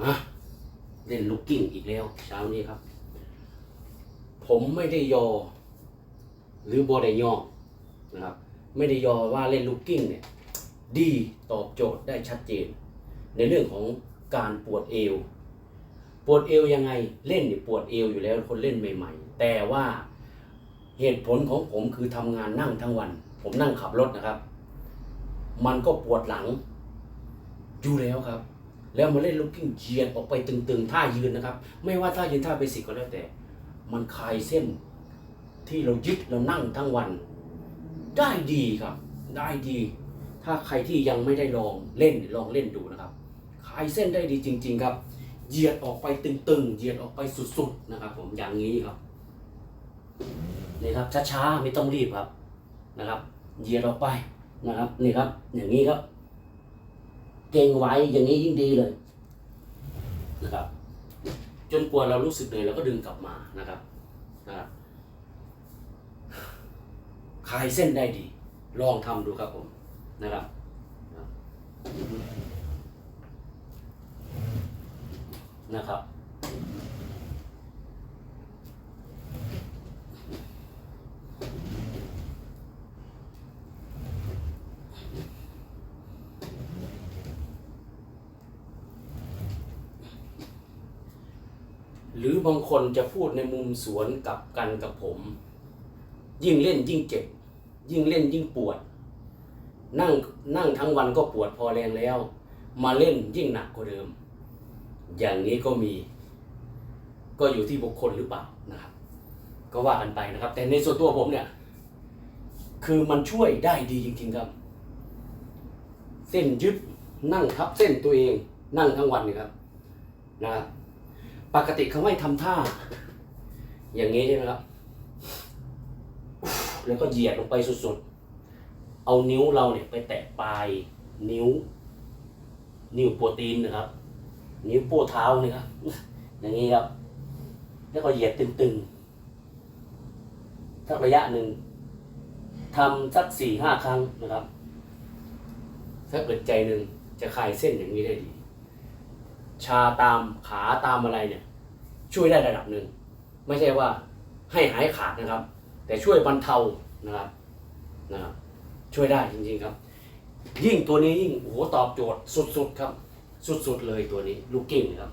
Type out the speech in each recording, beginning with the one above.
มาเล่นลูกกิ้งอีกแล้ว เช้านี้ครับ ผมไม่ได้ยอ หรือบอได้ยอนะครับ ไม่ได้ยอว่าเล่นลูกกิ้งเนี่ย ดีตอบโจทย์ได้ชัดเจน ในเรื่องของการปวดเอว ปวดเอวยังไงเล่นเนี่ยปวดเอวอยู่แล้วคนเล่นใหม่ ๆ แต่ว่าเหตุผลของผมคือทำงานนั่งทั้งวัน ผมนั่งขับรถนะครับ มันก็ปวดหลังอยู่แล้วครับ แล้วมาเล่นลูกกิ้งเยียดออกไปตึงๆท่ายืนนะครับ ไม่ว่าท่ายืนท่าเบสิกก็แล้วแต่ มันคลายเส้นที่เรายึดเรานั่งทั้งวัน ได้ดีครับ ได้ดี ถ้าใครที่ยังไม่ได้ลองเล่นลองเล่นดูนะครับคลายเส้นได้ดีจริง ๆ ครับเหยียดออกไปตึงๆเหยียดออกไปสุดๆนะครับ ผมอย่างนี้ครับนี่ครับช้าๆไม่ต้องรีบครับนะครับเหยียดออกไปนะครับนี่ครับ อย่างนี้ครับ เก่งไว้อย่างนี้ยิ่งดีเลยนะครับ จนกว่าเรารู้สึกเหนื่อยเราก็ดึงกลับมานะครับนะครับคลายเส้นได้ดี ลองทำดูครับผมนะครับนะครับ หรือบางคนจะพูดในมุมสวนกับกันกับผม ยิ่งเล่นยิ่งเจ็บ ยิ่งเล่นยิ่งปวด นั่งนั่งทั้งวันก็ปวดพอแรงแล้ว มาเล่นยิ่งหนักกว่าเดิม อย่างนี้ก็มี ก็อยู่ที่บุคคลหรือเปล่านะครับ ก็ว่ากันไปนะครับ แต่ในส่วนตัวผมเนี่ย คือมันช่วยได้ดีจริงๆครับ เส้นยึดนั่งทับเส้นตัวเองนั่งทั้งวันนี่ครับนะครับ ปกติเขาไม่ทำท่า อย่างนี้ใช่ไหมครับ แล้วก็เหยียดลงไปสุดๆ เอานิ้วเราเนี่ยไปแตะปลายนิ้ว นิ้วโปรตีนนะครับ นิ้วโป้เท้านี่ครับ อย่างนี้ครับ แล้วก็เหยียดตึงๆสักระยะหนึ่งทำสักสี่ห้าครั้งนะครับ ถ้าเกิดใจหนึ่งจะคลายเส้นอย่างนี้ได้ดี ชาตามขาตามอะไรเนี่ย ช่วยได้ระดับหนึ่ง ไม่ใช่ว่าให้หายขาดนะครับ แต่ช่วยบรรเทานะครับนะครับช่วยได้จริงๆครับ ยิ่งตัวนี้ยิ่งโอ้โหตอบโจทย์สุดๆครับ สุดๆเลยตัวนี้ลูกเก่งครับ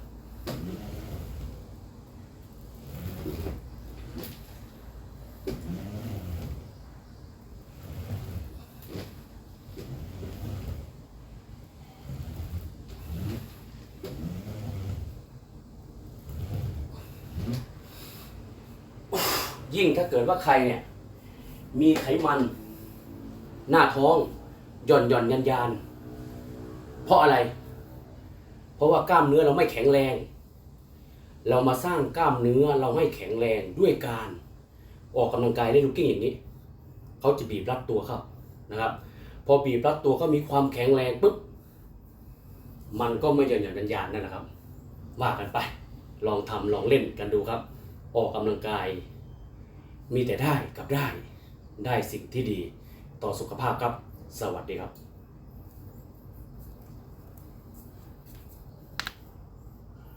ยิ่งถ้าเกิดว่าใครเนี่ยมีไขมัน หน้าท้องหย่อนหย่อนยันยานเพราะอะไร เพราะว่ากล้ามเนื้อเราไม่แข็งแรง เรามาสร้างกล้ามเนื้อเราให้แข็งแรงด้วยการออกกำลังกายได้ลูกกิ้งอย่างนี้เขาจะบีบรัดตัวครับนะครับ พอบีบรัดตัวเขามีความแข็งแรงปุ๊บมันก็ไม่หย่อนหย่อนยันยานนั่นแหละครับว่ากันไป ลองทำลองเล่นกันดูครับ ออกกำลังกาย มีแต่ได้กับได้ ได้สิ่งที่ดีต่อสุขภาพครับ สวัสดีครับ